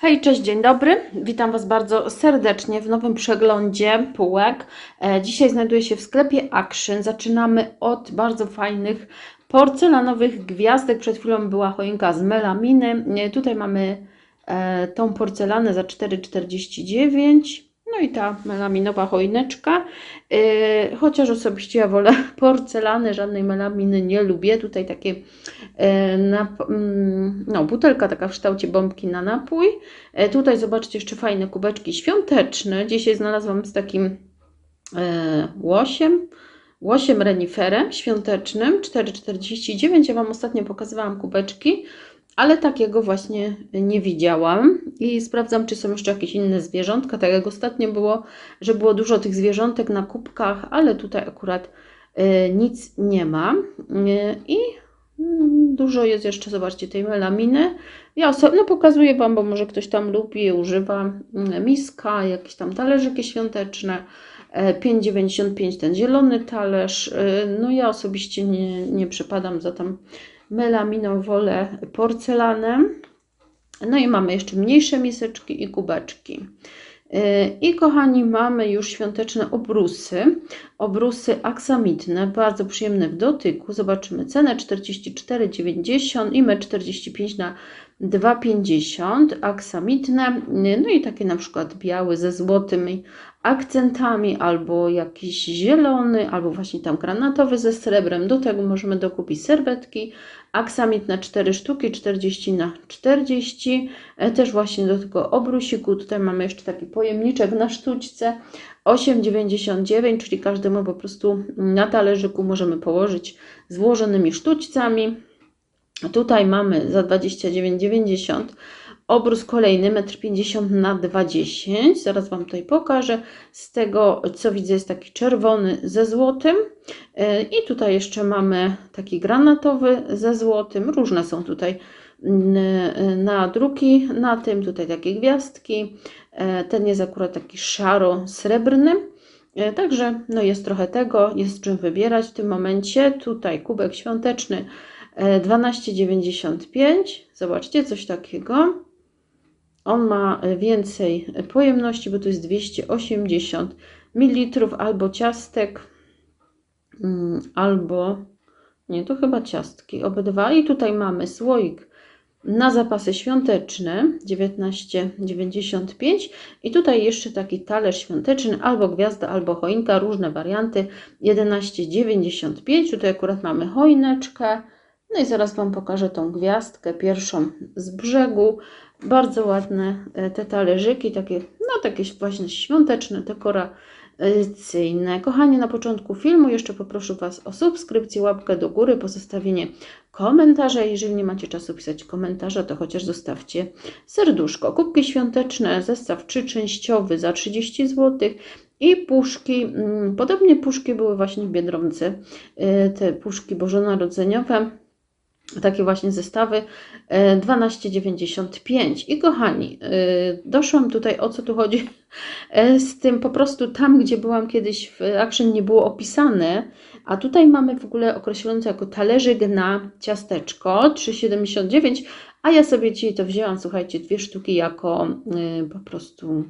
Hej, cześć, dzień dobry. Witam Was bardzo serdecznie w nowym przeglądzie półek. E, Dzisiaj znajduję się w sklepie Action. Zaczynamy od bardzo fajnych porcelanowych gwiazdek. Przed chwilą była choinka z melaminy. E, Tutaj mamy e, tą porcelanę za 4,49. No i ta melaminowa choineczka. E, Chociaż osobiście ja wolę porcelany, żadnej melaminy nie lubię. Tutaj takie mm, no, butelka taka w kształcie bombki na napój. E, Tutaj zobaczcie jeszcze fajne kubeczki świąteczne. Dzisiaj znalazłam z takim e, łosiem, łosiem reniferem świątecznym 4,49. Ja Wam ostatnio pokazywałam kubeczki, ale takiego właśnie nie widziałam. I sprawdzam, czy są jeszcze jakieś inne zwierzątka. Tak jak ostatnio było, że było dużo tych zwierzątek na kubkach, ale tutaj akurat e, nic nie ma. E, I mm, dużo jest jeszcze, zobaczcie, tej melaminy. Ja osobno pokazuję Wam, bo może ktoś tam lubi, używa mm, miska, jakieś tam talerzyki świąteczne. E, 5,95 ten zielony talerz. e, No ja osobiście nie, nie przypadam za tam melaminą, wolę porcelanem. No i mamy jeszcze mniejsze miseczki i kubeczki. E, I kochani, mamy już świąteczne obrusy. Obrusy aksamitne, bardzo przyjemne w dotyku. Zobaczymy cenę 44,90 i 1,45 na 2,50 aksamitne. No i takie na przykład białe ze złotymi akcentami, albo jakiś zielony, albo właśnie tam granatowy ze srebrem. Do tego możemy dokupić serwetki. Aksamit na 4 sztuki, 40 na 40. E, Też właśnie do tego obrusiku. Tutaj mamy jeszcze taki pojemniczek na sztućce. 8,99, czyli każdemu po prostu na talerzyku możemy położyć z włożonymi sztućcami. Tutaj mamy za 29,90 obrus kolejny 1,50 m na 2,10 Zaraz Wam tutaj pokażę. Z tego co widzę jest taki czerwony ze złotym. Yy, I tutaj jeszcze mamy taki granatowy ze złotym. Różne są tutaj yy, nadruki na tym. Tutaj takie gwiazdki. Yy, Ten jest akurat taki szaro-srebrny. Także no jest trochę tego, jest czym wybierać w tym momencie. Tutaj kubek świąteczny e, 12,95. Zobaczcie, coś takiego. On ma e, więcej pojemności, bo to jest 280 ml albo ciastek, mm, albo nie, to chyba ciastki, obydwa. I tutaj mamy słoik na zapasy świąteczne 19,95 i tutaj jeszcze taki talerz świąteczny albo gwiazda, albo choinka, różne warianty 11,95. Tutaj akurat mamy choineczkę. No i zaraz Wam pokażę tą gwiazdkę pierwszą z brzegu. Bardzo ładne e, te talerzyki, takie, no takie właśnie świąteczne, dekoracyjne. Kochani, na początku filmu jeszcze poproszę Was o subskrypcję, łapkę do góry, pozostawienie komentarza. Jeżeli nie macie czasu pisać komentarza, to chociaż zostawcie serduszko. Kubki świąteczne, zestaw trzyczęściowy za 30 zł. I puszki, mm, podobnie puszki były właśnie w Biedronce, e, te puszki bożonarodzeniowe, takie właśnie zestawy e, 12,95. I kochani, e, doszłam tutaj o co tu chodzi e, z tym po prostu tam, gdzie byłam kiedyś w Action nie było opisane, a tutaj mamy w ogóle określone to jako talerzyk na ciasteczko 3,79, a ja sobie dzisiaj to wzięłam, słuchajcie, dwie sztuki jako e, po prostu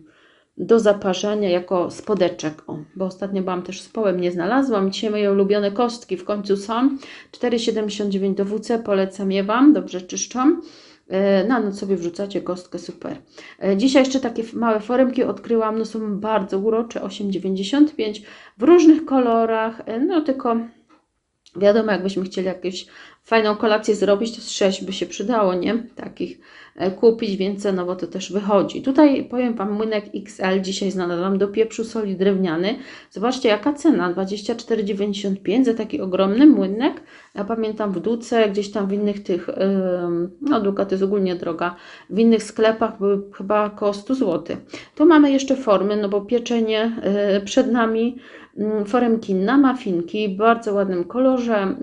do zaparzenia jako spodeczek. O, bo ostatnio byłam też z połem, nie znalazłam. Dzisiaj moje ulubione kostki w końcu są. 4,79 do WC, polecam je Wam, dobrze czyszczą. E, Na noc sobie wrzucacie kostkę, super. E, Dzisiaj jeszcze takie małe foremki odkryłam, no są bardzo urocze, 8,95 w różnych kolorach, E, no tylko wiadomo, jakbyśmy chcieli jakąś fajną kolację zrobić, to z 6 by się przydało, nie? Takich kupić, więc cenowo to też wychodzi. Tutaj powiem Wam, młynek XL dzisiaj znalazłam do pieprzu soli drewniany. Zobaczcie, jaka cena, 24,95 za taki ogromny młynek. Ja pamiętam w Duce, gdzieś tam w innych tych, no Duka to jest ogólnie droga, w innych sklepach były chyba około 100 zł. Tu mamy jeszcze formy, no bo pieczenie y, przed nami, mm, foremki na mafinki w bardzo ładnym kolorze,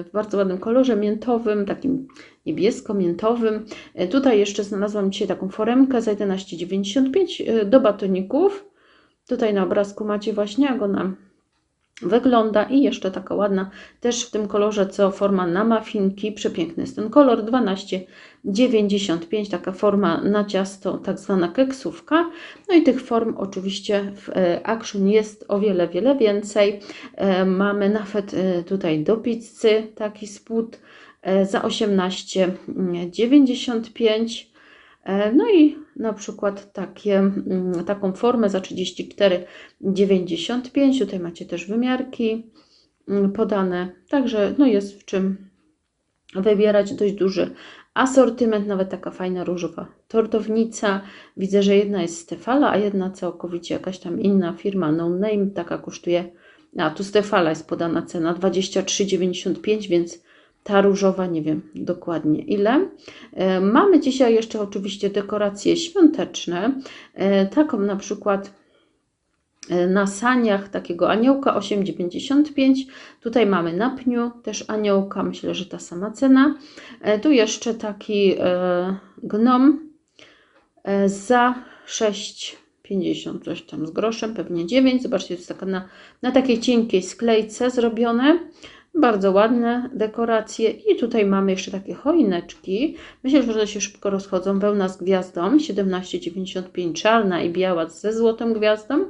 y, w bardzo ładnym kolorze miętowym, takim niebiesko-miętowym. Y, Tutaj jeszcze znalazłam dzisiaj taką foremkę za 11,95 y, do batoników. Tutaj na obrazku macie właśnie, jak ona wygląda i jeszcze taka ładna, też w tym kolorze co forma na mafinki, przepiękny jest ten kolor 12,95, taka forma na ciasto, tak zwana keksówka. No i tych form oczywiście w e, Action jest o wiele, wiele więcej. E, Mamy nawet e, tutaj do pizzy taki spód e, za 18,95. E, No i na przykład takie, mm, taką formę za 34,95. Tutaj macie też wymiarki mm, podane, także no jest w czym wybierać dość duży asortyment, nawet taka fajna różowa tortownica. Widzę, że jedna jest Stefala, a jedna całkowicie jakaś tam inna firma, no name, taka kosztuje, a tu Stefala jest podana cena 23,95, więc ta różowa nie wiem dokładnie ile. E, Mamy dzisiaj jeszcze oczywiście dekoracje świąteczne, e, taką na przykład e, na saniach takiego aniołka 8,95. Tutaj mamy na pniu też aniołka, myślę, że ta sama cena. Tu jeszcze taki gnom za 6,50 coś tam z groszem, pewnie 9. Zobaczcie, to jest taka na, na takiej cienkiej sklejce zrobione. Bardzo ładne dekoracje. I tutaj mamy jeszcze takie choineczki. Myślę, że one się szybko rozchodzą. Wełna z gwiazdą 17,95 czarna i biała ze złotą gwiazdą.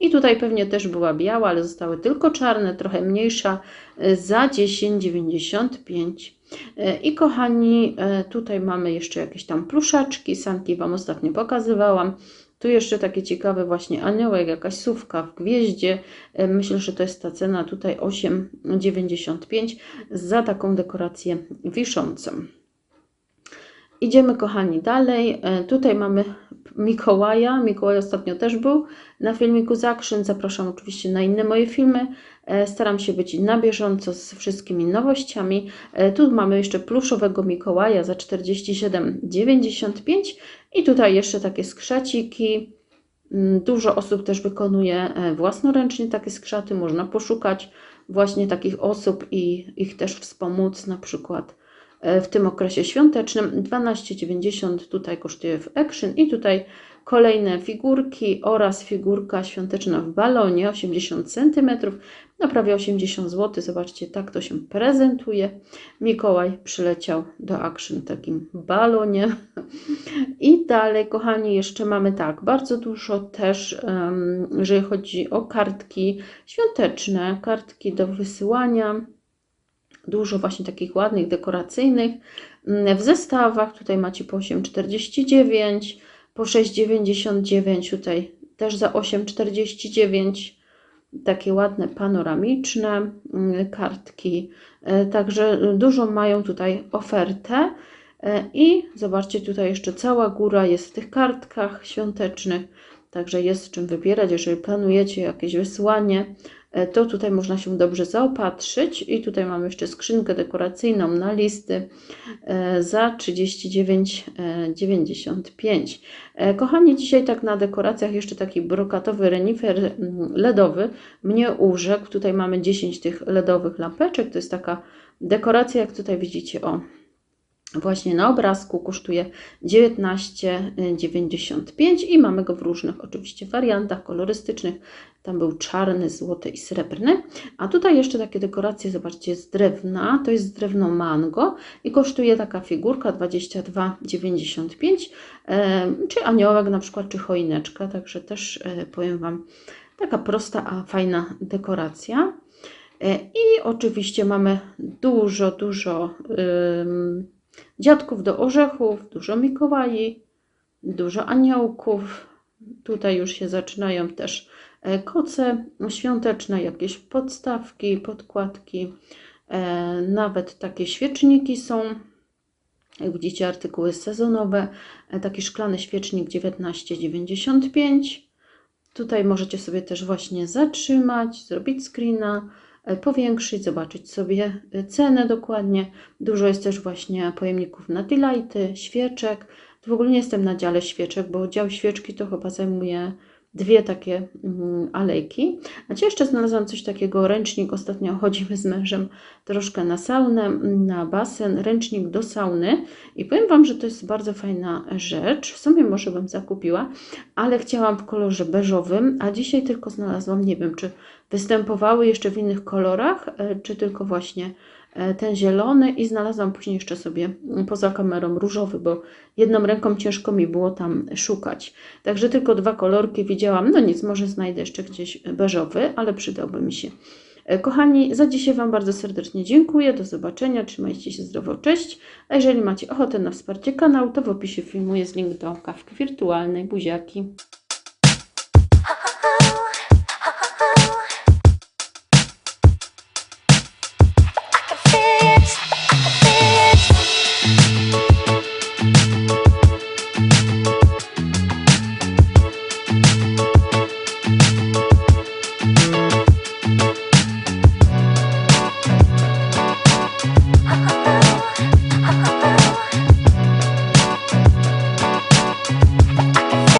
I tutaj pewnie też była biała, ale zostały tylko czarne, trochę mniejsza y, za 10,95. Y, I kochani, y, tutaj mamy jeszcze jakieś tam pluszaczki. Sanki Wam ostatnio pokazywałam. Tu jeszcze takie ciekawe właśnie aniołek, jakaś sówka w gwieździe. E, Myślę, że to jest ta cena tutaj 8,95 za taką dekorację wiszącą. Idziemy kochani dalej. E, Tutaj mamy Mikołaja. Mikołaj ostatnio też był na filmiku z Action. Zapraszam oczywiście na inne moje filmy. E, Staram się być na bieżąco z wszystkimi nowościami. E, Tu mamy jeszcze pluszowego Mikołaja za 47,95 i tutaj jeszcze takie skrzeciki. Mm, Dużo osób też wykonuje e, własnoręcznie takie skrzaty. Można poszukać właśnie takich osób i ich też wspomóc na przykład w tym okresie świątecznym. 12,90 tutaj kosztuje w Action i tutaj kolejne figurki oraz figurka świąteczna w balonie 80 cm, no prawie 80 zł. Zobaczcie, tak to się prezentuje. Mikołaj przyleciał do Action takim balonie. I dalej, kochani, jeszcze mamy tak, bardzo dużo też, jeżeli chodzi o kartki świąteczne, kartki do wysyłania dużo właśnie takich ładnych, dekoracyjnych. Mm, W zestawach tutaj macie po 8,49, po 6,99, tutaj też za 8,49. Takie ładne panoramiczne mm, kartki. E, Także dużo mają tutaj ofertę. E, I zobaczcie, tutaj jeszcze cała góra jest w tych kartkach świątecznych. Także jest czym wybierać. Jeżeli planujecie jakieś wysłanie, to tutaj można się dobrze zaopatrzyć. I tutaj mamy jeszcze skrzynkę dekoracyjną na listy e, za 39,95. E, Kochani, dzisiaj tak na dekoracjach jeszcze taki brokatowy renifer mm, LEDowy mnie urzekł. Tutaj mamy 10 tych LEDowych lampeczek. To jest taka dekoracja, jak tutaj widzicie, o właśnie na obrazku kosztuje 19,95 i mamy go w różnych oczywiście wariantach kolorystycznych. Tam był czarny, złoty i srebrny. A tutaj jeszcze takie dekoracje, zobaczcie, z drewna. To jest drewno mango i kosztuje taka figurka 22,95 e, czy aniołek na przykład, czy choineczka. Także też e, powiem Wam, taka prosta, a fajna dekoracja. E, I oczywiście mamy dużo, dużo ym, dziadków do orzechów, dużo Mikołai, dużo aniołków. Tutaj już się zaczynają też e, koce świąteczne, jakieś podstawki, podkładki, e, nawet takie świeczniki są. Jak widzicie, artykuły sezonowe. E, Taki szklany świecznik 19,95. Tutaj możecie sobie też właśnie zatrzymać, zrobić screena, powiększyć, zobaczyć sobie e, cenę dokładnie. Dużo jest też właśnie pojemników na lighty, świeczek. W ogóle nie jestem na dziale świeczek, bo dział świeczki to chyba zajmuje dwie takie mm, alejki. A Ci jeszcze znalazłam coś takiego, ręcznik. Ostatnio chodzimy z mężem troszkę na saunę, mm, na basen, ręcznik do sauny. I powiem Wam, że to jest bardzo fajna rzecz. W sumie może bym zakupiła, ale chciałam w kolorze beżowym, a dzisiaj tylko znalazłam, nie wiem czy występowały jeszcze w innych kolorach, e, czy tylko właśnie ten zielony i znalazłam później jeszcze sobie poza kamerą różowy, bo jedną ręką ciężko mi było tam szukać. Także tylko dwa kolorki widziałam. No nic, może znajdę jeszcze gdzieś beżowy, ale przydałby mi się. E, Kochani, za dzisiaj Wam bardzo serdecznie dziękuję. Do zobaczenia. Trzymajcie się zdrowo. Cześć. A jeżeli macie ochotę na wsparcie kanału, to w opisie filmu jest link do kawki wirtualnej. Buziaki.